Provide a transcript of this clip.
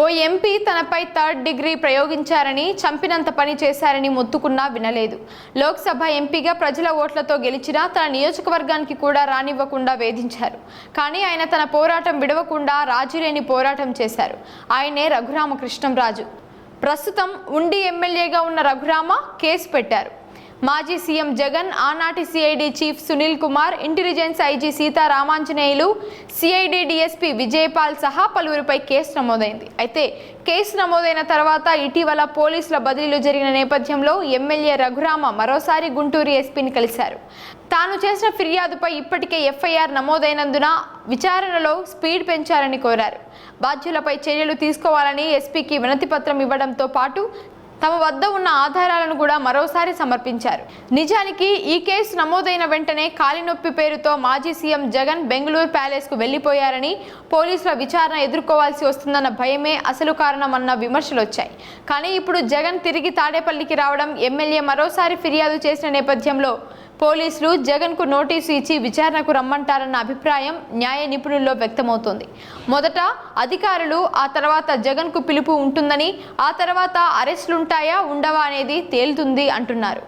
ఓ MP తనపై third degree ప్రయోగించారని చంపినంత పని చేశారని మొత్తుకున్నా వినలేదు. లోక్సభ ఎంపీగా ప్రజల ఓట్లతో గెలిచినా తన నియోజకవర్గానికి కూడా రానివ్వకుండా వేధించారు. కానీ ఆయన తన పోరాటం విడవకుండా రాజీలేని పోరాటం చేశారు. ఆయనే రఘురామకృష్ణంరాజు. ప్రస్తుతం ఉండి ఎమ్మెల్యేగా ఉన్న రఘురామ కేసు పెట్టారు. మాజీ సీఎం జగన్ ఆనాటి CID chief Sunil Kumar intelligence IG Sitaramanjaneyulu CID DSP Vijayapal సహా పలువురిపై కేసు నమోదైంది. అయితే కేసు నమోదైన తర్వాత ఇటీవల పోలీసుల బదిలీలు జరిగిన నేపథ్యంలో ఎమ్మెల్యే రఘురామ మరోసారి గుంటూరు ఎస్పీని కలిశారు. తాను చేసిన ఫిర్యాదుపై ఇప్పటికే ఎఫ్ఐఆర్ నమోదైనందున విచారణలో స్పీడ్ పెంచాలని కోరారు. బాధ్యులపై చర్యలు తీసుకోవాలని ఎస్పీకి వినతిపత్రం ఇవ్వడంతో పాటు తమ వద్ద ఉన్న ఆధారాలను కూడా మరోసారి సమర్పించారు. నిజానికి ఈ కేసు నమోదైన వెంటనే కాలినొప్పి పేరుతో మాజీ సీఎం జగన్ బెంగళూరు ప్యాలెస్కు వెళ్ళిపోయారని పోలీసుల విచారణ ఎదుర్కోవాల్సి వస్తుందన్న భయమే అసలు కారణమన్న విమర్శలు వచ్చాయి కానీ ఇప్పుడు జగన్ తిరిగి తాడేపల్లికి రావడం ఎమ్మెల్యే మరోసారి ఫిర్యాదు చేసిన నేపథ్యంలో పోలీసులు జగన్కు నోటీసు ఇచ్చి విచారణకు రమ్మంటారన్న అభిప్రాయం న్యాయ నిపుణుల్లో వ్యక్తమవుతోంది. మొదట అధికారులు ఆ తర్వాత జగన్కు పిలుపు ఉంటుందని ఆ తర్వాత అరెస్టులుంటాయా ఉండవా అనేది తేలుతుంది అంటున్నారు.